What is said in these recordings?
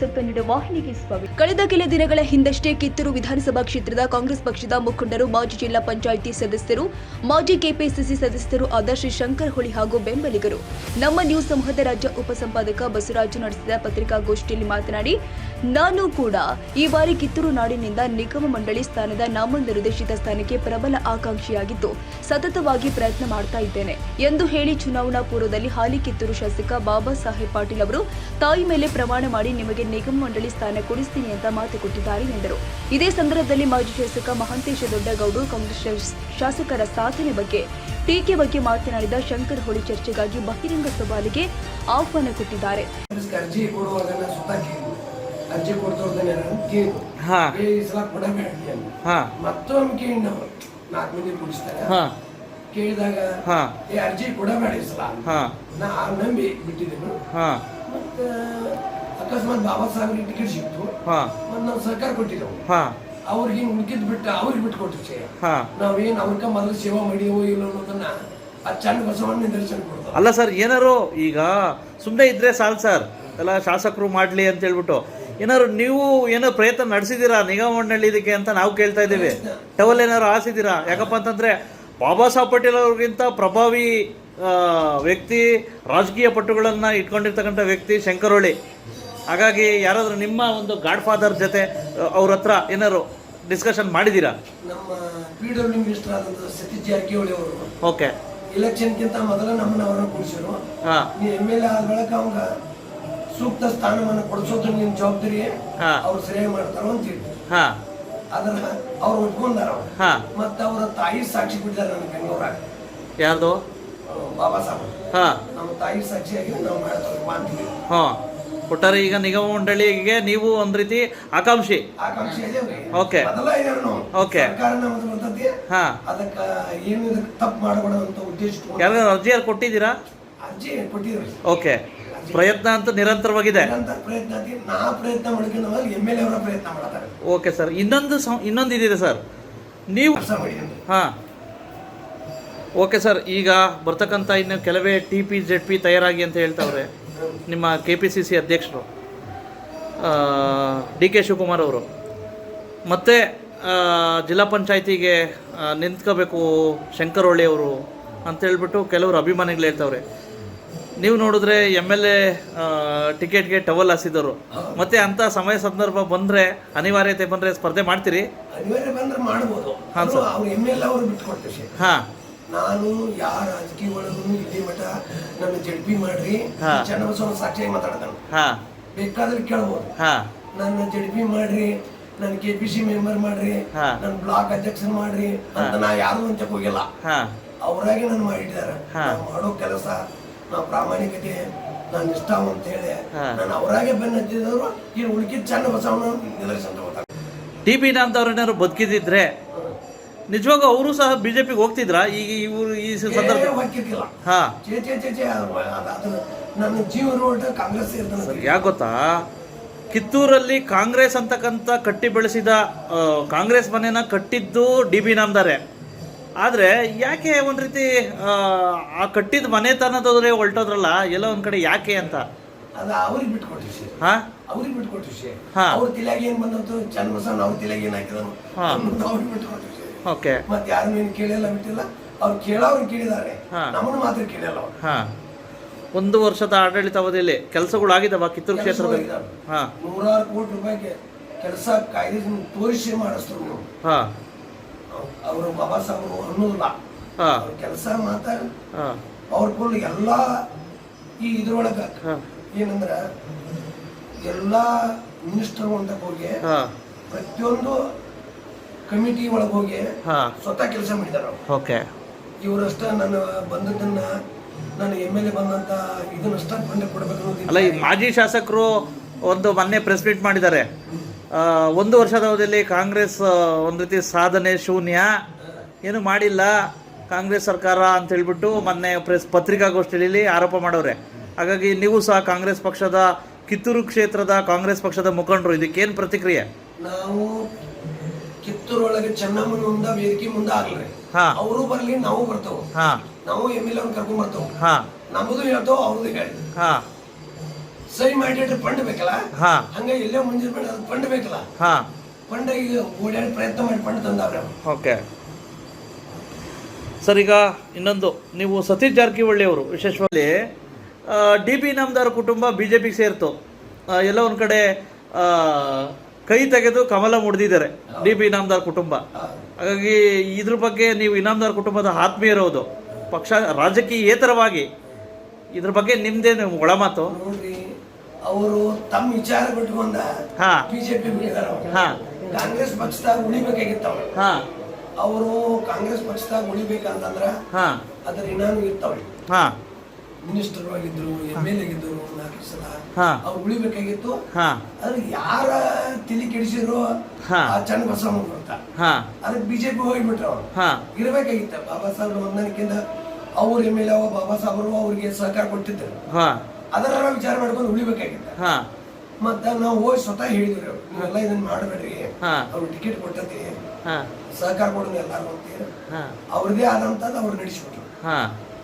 News ನೀಡುವ ವಾಹಿನಿಗೆ ಸ್ವಾಗತ. ಕಳೆದ ಕೆಲ ದಿನಗಳ ಹಿಂದಷ್ಟೇ ಕಿತ್ತೂರು ವಿಧಾನಸಭಾ ಕ್ಷೇತ್ರದ ಕಾಂಗ್ರೆಸ್ ಪಕ್ಷದ ಮುಖಂಡರು, ಮಾಜಿ ಜಿಲ್ಲಾ ಪಂಚಾಯಿತಿ ಸದಸ್ಯರು, ಮಾಜಿ ಕೆಪಿಸಿಸಿ ಸದಸ್ಯರು ಆದ ಶ್ರೀ ಶಂಕರ್ ಹೊಳಿ ಹಾಗೂ ಬೆಂಬಲಿಗರು. ನಮ್ಮ ನ್ಯೂಸ್ ಸಮೂಹದ ರಾಜ್ಯ ಉಪಸಂಪಾದಕ ಬಸವರಾಜು ನಡೆಸಿದ ಪತ್ರಿಕಾಗೋಷ್ಠಿಯಲ್ಲಿ ಮಾತನಾಡಿ ನಾನು ಕೂಡ ಈ ಬಾರಿ ಕಿತ್ತೂರು ನಾಡಿನಿಂದ ನಿಗಮ ಮಂಡಳಿ ಸ್ಥಾನದ ನಾಮನಿರ್ದೇಶಿತ ಸ್ಥಾನಕ್ಕೆ ಪ್ರಬಲ ಆಕಾಂಕ್ಷಿಯಾಗಿದ್ದು ಸತತವಾಗಿ ಪ್ರಯತ್ನ ಮಾಡ್ತಾ ಇದ್ದೇನೆ ಎಂದು ಹೇಳಿ ಚುನಾವಣಾ ಪೂರ್ವದಲ್ಲಿ ಹಾಲಿ ಕಿತ್ತೂರು ಶಾಸಕ ಬಾಬಾ ಸಾಹೇಬ್ ಪಾಟೀಲ್ ಅವರು, ತಾಯಿ ಮೇಲೆ ಪ್ರಮಾಣ ಮಾಡಿ ನಿಮಗೆ ನಿಗಮ ಮಂಡಳಿ ಸ್ಥಾನ ಕೊಡಿಸ್ತೀನಿ ಅಂತ ಮಾತು ಕೊಟ್ಟಿದ್ದಾರೆ ಎಂದರು. ಇದೇ ಸಂದರ್ಭದಲ್ಲಿ ಮಾಜಿ ಶಾಸಕ ಮಹಾಂತೇಶ ದೊಡ್ಡಗೌಡರು ಕಾಂಗ್ರೆಸ್ ಶಾಸ್- ಶಾಸಕರ ಸಾಧನೆ ಬಗ್ಗೆ, ಟೀಕೆ ಬಗ್ಗೆ ಮಾತನಾಡಿದ ಶಂಕರ್ ಹೊಳಿ ಚರ್ಚೆಗಾಗಿ ಬಹಿರಂಗ ಸವಾಲಿಗೆ ಆಹ್ವಾನ ಕೊಟ್ಟಿದ್ದಾರೆ. ಕಾಂಗ್ರೆಸ್ಗೆ ಅರ್ಜಿ ಹೋಗ್ತಾನೆ ಹಾಂ. ಈ ಸಲ ಕೊಡಬೇಡಿ ಅಂತ. ಮತ್ತೊಂದು ಮತ್ತೊಮ್ಮೆ ಕೇಳಿ ನಾವು. ನಾಲ್ಕು ಮಂದಿ ಕುಡಿಸ್ತಾರೆ. ಹಾ. ಕೇಳಿದಾಗ ಹಾಂ. ಏ ಅರ್ಜಿ ಕೊಡಬೇಡಿ ಈ ಸಲ. ಹಾ. ನಾ ನಂಬಿ ಬಿಟ್ಟಿದ್ದೇನು. ಹಾಂ. ಮತ್ತೆ ಅಕಸ್ಮಾತ್ ಬಾಬಾ ಸಾಹೇಬ್ರಿಗೆ ಟಿಕೆಟ್ ಸಿಕ್ತು. ಹಾಂ. ಮತ್ತೆ ನಾವು ಸರ್ಕಾರ ಕೊಟ್ಟಿದ್ದೆವು. ಹಾಂ. ಅವ್ರಿಗೆ ಹಿಂಗೆ ಉಳ್ಕಿದ್ ಬಿಟ್ಟು ಅವ್ರಿಗೆ ಬಿಟ್ಟು ಕೊಟ್ಟು ಹಾಂ. ಹಾ ನಾವೇನು ಅವ್ರಕ ಮೊದಲು ಸೇವಾ ಮಾಡಿದೆವೋ ಇಲ್ಲ ಅನ್ನೋದನ್ನ ಆ ಚಂದ ಬಸವಣ್ಣ ನಿದರ್ಶನ ಕೊಡ್ತಾರೆ ಅಲ್ಲ ಸರ್ ಏನಾರು ಈಗ ಸುಮ್ಮನೆ ಇದ್ರೆ ಸಾಲ್ ಸರ್. ಎಲ್ಲ ಶಾಸಕರು ಮಾಡಲಿ ಅಂತ ಹೇಳ್ಬಿಟ್ಟು. ಏನಾದ್ರು ನೀವು ಏನೋ ಪ್ರಯತ್ನ ನಡೆಸಿದ್ದೀರಾ ನಿಗಮ ಮಂಡಳಿ ಇದಕ್ಕೆ ಅಂತ ನಾವು ಕೇಳ್ತಾ ಇದ್ದೀವಿ. ಟವಲ್ ಏನಾದ್ರು ಆಸಿದ್ದೀರಾ ಯಾಕಪ್ಪ ಅಂತಂದ್ರೆ ಬಾಬಾ ಸಾಹೇಬ್ ಪಟೇಲ್ ಅವ್ರಿಗಿಂತ ಪ್ರಭಾವಿ ವ್ಯಕ್ತಿ ರಾಜಕೀಯ ಪಟ್ಟುಗಳನ್ನು ಇಟ್ಕೊಂಡಿರ್ತಕ್ಕಂಥ ವ್ಯಕ್ತಿ ಶಂಕರೊಳ್ಳಿ. ಹಾಗಾಗಿ ಯಾರಾದರೂ ನಿಮ್ಮ ಒಂದು ಗಾಡ್ ಫಾದರ್ ಜೊತೆ ಅವ್ರ ಹತ್ರ ಏನಾದ್ರು ಡಿಸ್ಕಷನ್ ಮಾಡಿದ್ದೀರಾ? ನಮ್ಮ ಪಿ ಡಬ್ಲ್ಯೂ ಮಿನಿಸ್ಟರ್ ಆದಂತ ಸತೀಶ್ ಜಾರಕಿಹೊಳಿ ಅವರು ಓಕೆ ಇಲೆಕ್ಷನ್ಗಿಂತ ಮೊದಲ ನಮ್ಮನ್ನ ಅವರನ್ನ ಕೂಡಿಸಿದ್ರು ಎಂ ಎಲ್ ಎ ಆದ ಬಳಿಕ ಅವಂಗ ಸೂಕ್ತ ಸ್ಥಾನಮಾನ ಕೊಡಿಸೋದು ನಿಮ್ ಜವಾಬ್ದಾರಿ. ಅವ್ರು ಶ್ರೇಯ ಮಾಡ್ತಾರೋ ಅಂತ ಹೇಳಿ ಹಾಂ. ಅದರ ಅವ್ರು ಒಪ್ಕೊಂಡಾರ ಮತ್ತೆ ಅವರ ತಾಯಿ ಸಾಕ್ಷಿ ಬಿಟ್ಟಿದ್ದಾರೆ ನನ್ನ ಬೆಂಗಳೂರಾಗ ಯಾರ್ದು? ಬಾಬಾ ಸಾಹೇಬ್. ಹಾಂ. ನಮ್ಮ ತಾಯಿ ಸಾಕ್ಷಿಯಾಗಿ ನಾವು ಮಾಡ್ತೀವಿ ಅಂತೀವಿ ಹಾಂ. ಒಟ್ಟಾರೆ ಈಗ ನಿಗಮ ಮಂಡಳಿಗೆ ನೀವು ಒಂದ್ ರೀತಿ ಆಕಾಂಕ್ಷಿ. ಆಕಾಂಕ್ಷಿ ಓಕೆ. ಬರ್ತೈತಿ ಹಾ. ಏನು ತಪ್ಪು ಅಂತ ಉದ್ದೇಶ ಅರ್ಜಿ ಯಾರು ಕೊಟ್ಟಿದ್ದೀರಾ? ಅರ್ಜಿ ಕೊಟ್ಟಿದ್ರಿ ಓಕೆ. ಪ್ರಯತ್ನ ಅಂತ ನಿರಂತರವಾಗಿದೆ. ನಿರಂತರ ಪ್ರಯತ್ನ ಐತಿ ನಾ ಪ್ರಯತ್ನ ಮಾಡ್ಕೊಂಡು ಎಂ ಎಲ್ ಎ ಅವರ ಪ್ರಯತ್ನ ಮಾಡ್ತಾರೆ. ಓಕೆ ಸರ್ ಇನ್ನೊಂದು ಸಂ- ಇನ್ನೊಂದು ಇದಿದೆ ಸರ್. ನೀವು ಹಾ. ಓಕೆ ಸರ್ ಈಗ ಬರ್ತಕ್ಕಂಥ ಇನ್ನು ಕೆಲವೇ ಟಿ ಪಿ ಜೆಡ್ ಪಿ ತಯಾರಾಗಿ ಅಂತ ಹೇಳ್ತಾವ್ರೆ ನಿಮ್ಮ ಕೆ ಪಿ ಸಿ ಸಿ ಅಧ್ಯಕ್ಷರು ಡಿ ಕೆ ಶಿವಕುಮಾರ್ ಅವರು. ಮತ್ತೆ ಆ, ಜಿಲ್ಲಾ ಪಂಚಾಯತಿಗೆ ನಿಂತ್ಕೋಬೇಕು ಶಂಕರೊಳ್ಳಿ ಅವರು ಅಂತ ಹೇಳ್ಬಿಟ್ಟು ಕೆಲವರು ಅಭಿಮಾನಿಗಳು ಹೇಳ್ತಾವ್ರೆ. ನೀವು ನೋಡಿದ್ರೆ ಎಂ ಎಲ್ ಎ ಟಿಕೆಟ್ಗೆ ಟವಲ್ ಹಾಸಿದವರು. ಮತ್ತೆ ಅಂತ ಸಮಯ ಸಂದರ್ಭ ಬಂದ್ರೆ ಅನಿವಾರ್ಯತೆ ಬಂದ್ರೆ ಸ್ಪರ್ಧೆ ಮಾಡ್ತೀರಿ? ಅನಿವಾರ್ಯ ಬಂದ್ರೆ ಮಾಡ್ಬೋದು. ಹಾಂ, ಸರ್. ಅವ್ರು ಎಂ ಎಲ್ ಅವರು ಬಿಟ್ಕೊಡ್ತೇವೆ ಹಾಂ. ನಾನು ಯಾವ ರಾಜಕೀಯ ಒಳಗೂ ಇಲ್ಲಿ ಮಠ ನನ್ನ ಜಡ್ಪಿ ಮಾಡ್ರಿ ಚನ್ನಬಸವ ಚನ್ನಬಸವನ ಸಾಕ್ಷಿಯಾಗಿ ಮಾತಾಡ್ತಾನೆ. ಹಾಂ. ಬೇಕಾದ್ರೆ ಕೇಳ್ಬೋದು. ಹಾಂ. ನನ್ನ ಜಡ್ಪಿ ಮಾಡ್ರಿ ನನ್ನ ಕೆ ಪಿ ಸಿ ಮೆಂಬರ್ ಮಾಡ್ರಿ. ನನ್ನ ಬ್ಲಾಕ್ ಅಧ್ಯಕ್ಷರು ಮಾಡ್ರಿ ಅಂತ ನಾ ಯಾರು ಅಂತ ಹೋಗಿಲ್ಲ. ಅವರಾಗಿ ಅವರಾಗೆ ನಾನು ಮಾಡಿದ್ದಾರೆ. ಹಾ. ಮಾಡೋ ಕೆಲಸ ನಾವು ಪ್ರಾಮಾಣಿಕತೆ ನಾನು ಇಷ್ಟ ಅಂತ ಹೇಳಿ ನಾನು ಅವರಾಗೆ ಬೆನ್ನ ಹತ್ತಿದವರು ಈ ಉಳ್ಕಿದ ಚನ್ನ ಬಸವಣ್ಣ ನಿದರ್ಶನ ಟಿ ಪಿ ಅಂತ ಏನಾದ್ರು ಬದುಕಿದಿದ್ರೆ ನಿಜವಾಗ ಅವರು ಸಹ ಬಿಜೆಪಿಗೆ ಹೋಗ್ತಿದ್ರಾ? ಈಗ ಇವರು ಈ ಸಂದರ್ಭ ಹಾಂ. ಚೇ ಚೇ ಚೇ ಚೇ ಅದು ಅದು- ಅದು ನನ್ನ ಜೀವ ರೋಡ್ ಕಾಂಗ್ರೆಸ್ ಇರ್ತಾನೆ ಯಾಕೆ ಗೊತ್ತಾ? ಕಿತ್ತೂರಲ್ಲಿ ಕಾಂಗ್ರೆಸ್ ಅಂತಕ್ಕಂಥ ಕಟ್ಟಿ ಬೆಳೆಸಿದ ಕಾಂಗ್ರೆಸ್ ಮನೆನ ಕಟ್ಟಿದ್ದು ಡಿ ಬಿ ನಾಮ್ದಾರೆ ಆದರೆ ಯಾಕೆ ಒಂದು ರೀತಿ ಆ, ಕಟ್ಟಿದ ಮನೆತನದವರೇ ಹೊಲ್ಟೋದ್ರಲ್ಲ ಎಲ್ಲ ಒಂದು ಕಡೆ ಯಾಕೆ ಅಂತ? ಅದು ಅವ್ರಿಗೆ ಬಿಟ್ಕೊಟ್ಟು ವಿಷಯ. ಹಾಂ? ಅವ್ರಿಗೆ ಬಿಟ್ಕೊಟ್ಟು ವಿಷಯ. ಹಾ. ಅವ್ರ ತಿಲಾಗಿ ಏನು ಬಂದಂತು ಚನ್ನ ಬಸವಣ್ಣ ಅವ್ರ ತಿಲಾಗಿ ಏನ್ ಹಾಕಿದನು ಅವ್ರಿಗೆ ಬಿಟ್ಕೊಟ್ಟು ವಿಷಯ. ಓಕೆ. ಮತ್ತೆ ಯಾರು ಏನು ಕೇಳಿಲ್ಲ ಬಿಟ್ಟಿಲ್ಲ. ಅವ್ರು ಕೇಳೋರು ಕೇಳಿದ್ದಾರೆ. ನಮ್ಮನ್ನು ಮಾತ್ರ ಕೇಳಲ್ಲ ಅವ್ರು. ಹಾಂ. ಒಂದು ವರ್ಷದ ಆಡಳಿತಾವಧಿಯಲ್ಲಿ ಕೆಲಸಗಳಾಗಿದ್ದಾವ ಕಿತ್ತೂರು ಕ್ಷೇತ್ರದಲ್ಲಿ? ಹಾಂ. ನೂರಾರು ಕೋಟಿ ರೂಪಾಯಿಗೆ ಕೆಲಸ ಕಾಯ್ದೆ ತೋರಿಸಿ ಮಾಡಿಸ್ತಾರೆ ಹಾಂ. ಅವರು ಬಾಬಾ ಸಾಹೇಬರು ಅನ್ನೋದಿಲ್ಲ. ಕೆಲಸ ಮಾತಾಡ ಹಾಂ. ಪವರ್ಫುಲ್ ಎಲ್ಲ ಈ ಇದ್ರೊಳಗ. ಏನಂದ್ರ ಎಲ್ಲ ಮಿನಿಸ್ಟರ್ ಅಂತ ಹೋಗಿ ಹಾಂ. ಪ್ರತಿಯೊಂದು ಕಮಿಟಿ ಒಳಗೆ ಹೋಗಿ ಸ್ವತಃ ಕೆಲಸ ಮಾಡಿದಾರ ಓಕೆ. ಇವರಷ್ಟ ನಾನು ಬಂದದ್ದನ್ನ ನಾನು ಎಂ ಎಲ್ ಎ ಬಂದಂತ ಇದನ್ನಷ್ಟ ಬಂದೆ ಕೊಡ್ಬೇಕು ಅಲ್ಲ ಈ ಮಾಜಿ ಶಾಸಕರು ಒಂದು ಮೊನ್ನೆ ಪ್ರೆಸ್ ಮೀಟ್ ಮಾಡಿದ್ದಾರೆ. ಒಂದು ವರ್ಷದ ಅವಧಿಯಲ್ಲಿ ಕಾಂಗ್ರೆಸ್ ಒಂದು ರೀತಿ ಸಾಧನೆ ಶೂನ್ಯ. ಏನು ಮಾಡಿಲ್ಲ. ಕಾಂಗ್ರೆಸ್ ಸರ್ಕಾರ ಅಂತ ಹೇಳ್ಬಿಟ್ಟು ಮೊನ್ನೆ ಪ್ರೆಸ್ ಪತ್ರಿಕಾಗೋಷ್ಠಿಯಲ್ಲಿ ಆರೋಪ ಮಾಡವ್ರೆ ಹಾಗಾಗಿ ನೀವು ಸಹ ಕಾಂಗ್ರೆಸ್ ಪಕ್ಷದ ಕಿತ್ತೂರು ಕ್ಷೇತ್ರದ ಕಾಂಗ್ರೆಸ್ ಪಕ್ಷದ ಮುಖಂಡರು ಇದಕ್ಕೇನು ಪ್ರತಿಕ್ರಿಯೆ? ನಾವು ಕಿತ್ತೂರೊಳಗೆ ಚೆನ್ನಮ್ಮನ ಮುಂದ ವೇದಿಕೆ ಮುಂದೆ ಆಗ್ಲಿ. ಹಾ. ಅವರು ಬರ್ಲಿ ನಾವು ಬರ್ತಾವ. ಹಾಂ. ನಾವು ಎಂ ಎಲ್ ಎ ಕರ್ಕೊಂಡ್ ಬರ್ತಾವ. ನಮ್ಮದು ಹೇಳ್ತಾವ ಅವ್ರದ್ದು ಹೇಳಿ. ಹಾಂ. ಸಹಿ ಮಾಡಿ ಪಂಡ ಬೇಕಲ್ಲ? ಹಾ. ಹಂಗ ಎಲ್ಲೇ ಮುಂಜಾನೆ ಬೇಡ ಅದು ಫಂಡ್ ಬೇಕಲ್ಲ? ಹಾ. ಫಂಡ್ ಈಗ ಓಡಾಡಿ ಪ್ರಯತ್ನ ಮಾಡಿ ಪಂಡ ತಂದವ್ರೆ. ಓಕೆ. ಸರ್ ಈಗ ಇನ್ನೊಂದು ನೀವು ಸತೀಶ್ ಜಾರಕಿಹೊಳಿ ಅವರು ವಿಶೇಷವಾಗಿ ಡಿ ಬಿ ಇನಾಮದಾರ್ ಕುಟುಂಬ ಬಿ ಜೆ ಪಿಗೆ ಸೇರ್ತು. ಆ, ಎಲ್ಲ ಒಂದು ಕಡೆ ಆ, ಕೈ ತೆಗೆದು ಕಮಲ ಮುಡ್ದಿದ್ದಾರೆ ಡಿ ಬಿ ಇನಾಮದಾರ್ ಕುಟುಂಬ. ಹಾಗಾಗಿ ಇದ್ರ ಬಗ್ಗೆ ನೀವು ಇನಾಮದಾರ್ ಕುಟುಂಬದ ಆತ್ಮೀಯರೋದು ಪಕ್ಷ ರಾಜಕೀಯೇತರವಾಗಿ ಇದ್ರ ಬಗ್ಗೆ ನಿಮ್ದೇನು ಒಳಮಾತು ನೋಡ್ರಿ ಅವರು ತಮ್ಮ ವಿಚಾರ ಬಿಟ್ಕೊಂಡ ಹಾ. ಬಿಜೆಪಿ ಹಾ. ಕಾಂಗ್ರೆಸ್ ಪಕ್ಷದಾಗ ಉಳಿಬೇಕಾಗಿತ್ತ ಅವ್ರು. ಹಾ. ಅವರು ಕಾಂಗ್ರೆಸ್ ಪಕ್ಷದಾಗ ಉಳಿಬೇಕಂತಂದ್ರ ಹಾ. ಅದ್ರ ಇನ್ನೂ ಇರ್ತಾವ್ರಿ ಹಾ. ಮಿನಿಸ್ಟರ್ ಆಗಿದ್ರು ಎಂ ಎಲ್ ಆಗಿದ್ರು ನಾಲ್ಕು ಸಲ ಹಾ. ಅವ್ರು ಉಳಿಬೇಕಾಗಿತ್ತು. ಹಾ. ಆದ್ರೆ ಯಾರ ತಿಳಿ ಕೆಡಿಸಿದ್ರು ಹಾ. ಆ ಚಂದ ಬಸವಣ್ಣ ಬರ್ತ ಹಾ. ಅದಕ್ಕೆ ಬಿಜೆಪಿ ಹೋಗ್ಬಿಟ್ರು ಅವ್ರು. ಹಾ. ಇರ್ಬೇಕಾಗಿತ್ತ. ಬಾಬಾ ಸಾಹೇಬ್ ಹೊಂದಾಣಿಕೆಯಿಂದ ಅವ್ರ ಎಂ ಎಲ್ ಬಾಬಾ ಸಾಹೇಬರು ಅವ್ರಿಗೆ ಸಹಕಾರ ಕೊಟ್ಟಿದ್ದರು. ಅದರ ವಿಚಾರ ಮಾಡ್ಕೊಂಡು ಉಳಿಬೇಕಾಗಿತ್ತ. ಮತ್ತ ನಾವು ಹೋಗಿ ಸ್ವತಃ ಹೇಳಿದ್ರಿ ಎಲ್ಲ ನೀವೆಲ್ಲ ಇದನ್ನ ಮಾಡಬೇಡ್ರಿ. ಅವ್ರ ಟಿಕೆಟ್ ಕೊಟ್ಟತಿ ಸಹಕಾರ ಕೊಡೋದು ಎಲ್ಲಾರು ಅವ್ರದೇ ಆದಂತ ಅವ್ರು ನಡೆಸ್ಬಿಟ್ರು.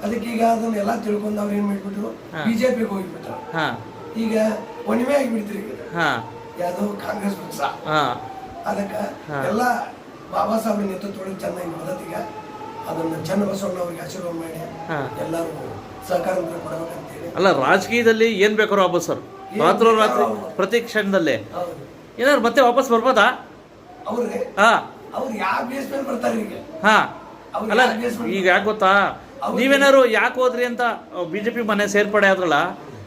ಅದಕ್ಕೆ ಈಗ ಅದನ್ನೆಲ್ಲ ತಿಳ್ಕೊಂಡು ಅವ್ರು ಏನ್ ಮಾಡ್ಬಿಟ್ರು? ಬಿಜೆಪಿಗೆ ಹೋಗ್ಬಿಟ್ರು. ಈಗ ಒಣಿಮೆ ಆಗಿಬಿಡ್ತೀರಿ ಈಗ. ಯಾವ್ದೋ ಕಾಂಗ್ರೆಸ್ ಪಕ್ಷ. ಅದಕ್ಕ ಎಲ್ಲ ಬಾಬಾ ಸಾಹೇಬ್ ನೇತೃತ್ವದೊಳಗೆ ಚೆನ್ನಾಗಿ ನಡೆದೀಗ ಅದನ್ನ ಚನ್ನಬಸವಣ್ಣ ಅವ್ರಿಗೆ ಆಶೀರ್ವಾದ ಮಾಡಿ ಎಲ್ಲರೂ ಸಹಕಾರ ಕೊಡಬೇಕಂತೇಳಿ. ಅಲ್ಲ ರಾಜಕೀಯದಲ್ಲಿ ಏನ್ ಬೇಕಾದ್ರೂ ವಾಪಸ್ ಸರ್. ರಾತ್ರೋರಾತ್ರಿ ಪ್ರತಿ ಕ್ಷಣದಲ್ಲಿ. ಏನಾದ್ರು ಮತ್ತೆ ವಾಪಸ್ ಬರ್ಬೋದಾ? ಅವ್ರಿಗೆ? ಹಾ. ಅವ್ರು ಯಾವ ಬೇಸ್ ಮೇಲೆ ಬರ್ತಾರೆ ಈಗ? ಹಾ. ಅಲ್ಲ ಈಗ ಯಾಕೆ ಗೊತ್ತಾ? ನೀವೇನಾದ್ರು ಯಾಕೆ ಹೋದ್ರಿ ಅಂತ ಬಿಜೆಪಿ ಮನೆ ಸೇರ್ಪಡೆ ಆದ್ರಲ್ಲ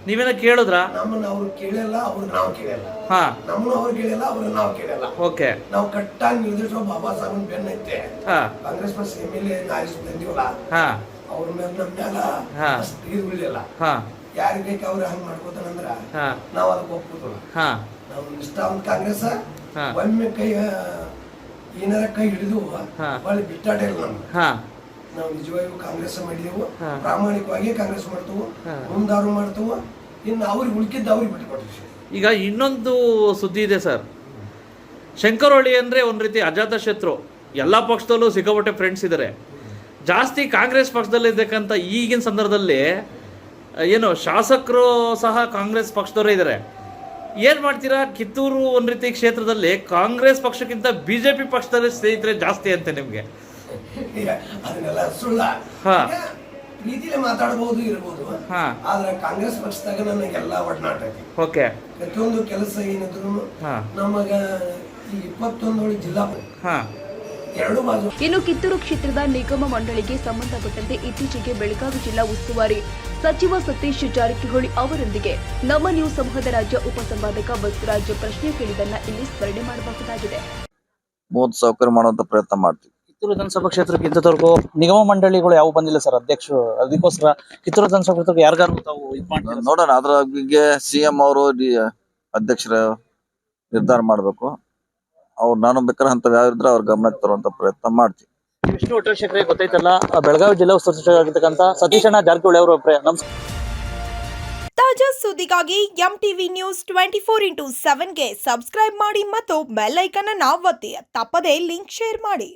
ನೀವೇನ ಕೇಳಿದ್ರಾ? ನಮ್ಮನ್ನ ಅವ್ರು ಕೇಳಲ್ಲ ಅವ್ರು ನಾವು ಕೇಳಲ್ಲ. ಹಾ. ನಮ್ಮನ್ನು ಅವ್ರು ಕೇಳಲ್ಲ ಅವ್ರನ್ನ ನಾವು ಕೇಳಲ್ಲ. ಓಕೆ. ನಾವು ಕಟ್ಟಾಗಿ ನಿರ್ದೇಶಿಸುವ ಬಾಬಾ ಸಾಹೇಬ್ ಬೆನ್ನೈತೆ ಹಾ. ಕಾಂಗ್ರೆಸ್ ಪಕ್ಷ ಎಂ ಎಲ್ ಎ ಆರಿಸಿ ಬಂದಿವಲ್ಲ ಹಾ. ಅವ್ರ ಮೇಲೆ ನಮ್ಮ ಮೇಲೆ ಹಾ. ಇದು ಉಳಿಲಿಲ್ಲ ಹಾ. ಯಾರಿಗೆ ಬೇಕು ಅವ್ರು ಹಂಗ್ ಮಾಡ್ಕೋತಾನಂದ್ರ ಹಾ. ನಾವು ಅದಕ್ಕೆ ಒಪ್ಕೋತಲ್ಲ ಹಾ. ನಾವು ನಿಷ್ಠಾವಂತ ಕಾಂಗ್ರೆಸ್ ಹಾ. ಒಮ್ಮೆ ಕೈ ಏನಾರ ಕೈ ಹಿಡಿದು. ಭಾಳ ಬಿಟ್ಟಾಟ ಇಲ್ಲ ನಮ್ಗೆ. ಹಾ. ನಾವು ನಿಜವಾಗಿಯೂ ಕಾಂಗ್ರೆಸ್ ಮಾಡಿದೆವು. ಪ್ರಾಮಾಣಿಕವಾಗಿ ಕಾಂಗ್ರೆಸ್ ಮಾಡ್ತೇವೆ. ಮುಂದಾರು ಮಾಡ್ತೇವೆ. ಇನ್ನು ಅವ್ರಿಗೆ ಉಳ್ಕಿದ್ದು ಅವ್ರಿಗೆ ಬಿಟ್ಟುಕೊಡ್ರಿ ಈಗ ಇನ್ನೊಂದು ಸುದ್ದಿ ಇದೆ ಸರ್. ಶಂಕರೊಳ್ಳಿ ಅಂದರೆ ಒಂದು ರೀತಿ ಅಜಾತ ಶತ್ರು. ಎಲ್ಲ ಪಕ್ಷದಲ್ಲೂ ಸಿಕ್ಕಾಪಟ್ಟೆ ಫ್ರೆಂಡ್ಸ್ ಇದ್ದಾರೆ ಜಾಸ್ತಿ ಕಾಂಗ್ರೆಸ್ ಪಕ್ಷದಲ್ಲಿ ಇದ್ದಕ್ಕಂಥ ಈಗಿನ ಸಂದರ್ಭದಲ್ಲಿ ಏನು ಶಾಸಕರು ಸಹ ಕಾಂಗ್ರೆಸ್ ಪಕ್ಷದವರೇ ಇದ್ದಾರೆ ಏನು ಮಾಡ್ತೀರಾ? ಕಿತ್ತೂರು ಒಂದು ರೀತಿ ಕ್ಷೇತ್ರದಲ್ಲಿ ಕಾಂಗ್ರೆಸ್ ಪಕ್ಷಕ್ಕಿಂತ ಬಿ ಜೆ ಪಿ ಪಕ್ಷದಲ್ಲಿ ಸ್ನೇಹಿತರೆ ಜಾಸ್ತಿ ಅಂತೆ ನಿಮಗೆ. ಪ್ರೀತಿಲೆ ಮಾತಾಡಬಹುದು ಇರಬಹುದು ಹಾ. ಆದ್ರೆ ಕಾಂಗ್ರೆಸ್ ಪಕ್ಷದಾಗ ನನಗೆಲ್ಲ ಒಡನಾಟ ಐತಿ ಓಕೆ. ಪ್ರತಿಯೊಂದು ಕೆಲಸ ಏನಿದ್ರು ಹಾ. ನಮಗ ಈ ಇಪ್ಪತ್ತೊಂದು ಜಿಲ್ಲಾ ಹಾಂ. ಎರಡು ಬಾಜು. ಇನ್ನು ಕಿತ್ತೂರು ಕ್ಷೇತ್ರದ ನಿಗಮ ಮಂಡಳಿಗೆ ಸಂಬಂಧಪಟ್ಟಂತೆ ಇತ್ತೀಚೆಗೆ ಬೆಳಗಾವಿ ಜಿಲ್ಲಾ ಉಸ್ತುವಾರಿ ಸಚಿವ ಸತೀಶ್ ಜಾರಕಿಹೊಳಿ ಅವರೊಂದಿಗೆ ನಮ್ಮ ನ್ಯೂಸ್ ಸಮೂಹದ ರಾಜ್ಯ ಉಪಸಂಪಾದಕ ಬಸವರಾಜ್ ಪ್ರಶ್ನೆ ಕೇಳಿದನ್ನ ಇಲ್ಲಿ ಸ್ಮರಣೆ ಮಾಡಬಹುದಾಗಿದೆ. ಮೂವತ್ತು ಸೌಕರ್ಯ ಮಾಡುವಂತ ಪ್ರಯತ್ನ ಮಾಡ್ತೀವಿ. ಕಿತ್ತೂರು ವಿಧಾನಸಭಾ ಕ್ಷೇತ್ರಕ್ಕೆ ಇಂಥವ್ರಿಗೂ ನಿಗಮ ಮಂಡಳಿಗಳು ಯಾವ ಬಂದಿಲ್ಲ ಸರ್ ಅಧ್ಯಕ್ಷರು. ಅದಕ್ಕೋಸ್ಕರ ಕಿತ್ತೂರು ವಿಧಾನಸಭಾ ಕ್ಷೇತ್ರಕ್ಕೆ ಯಾರಿಗಾರು ತಾವು ಇದು ಮಾಡ್ತೀರಾ ನೋಡೋಣ. ಅದ್ರ ಬಗ್ಗೆ ಸಿ ಎಂ ಅವರು ಅಧ್ಯಕ್ಷರ ನಿರ್ಧಾರ ಮಾಡ್ಬೇಕು. ಅವ್ರು ನಾನು ಬೇಕಾದ್ರೆ ಅಂತ ಯಾವ ಇದ್ರೆ ಅವ್ರ ಗಮನಕ್ಕೆ ತರುವಂತ ಪ್ರಯತ್ನ ಮಾಡ್ತೀವಿ. ವಿಷ್ಣು ಗೊತ್ತೈತಲ್ಲ ಬೆಳಗಾವಿ ಜಿಲ್ಲಾ ಉಸ್ತುವಾರಿ ಸಚಿವರಾಗಿರ್ತಕ್ಕಂಥ ಸತೀಶಣ್ಣ ಜಾರಕಿಹೊಳಿ ಅವರು ನಮಸ್ಕಾರ ತಾಜಾ ಸುದ್ದಿಗಾಗಿ M TV news twenty four into ಸೆವೆನ್ಗೆ subscribe ಮಾಡಿ ಮತ್ತು ಬೆಲ್ ಐಕನ್ ಅನ್ನು ಒತ್ತಿ. ತಪ್ಪದೇ ಲಿಂಕ್ ಶೇರ್ ಮಾಡಿ.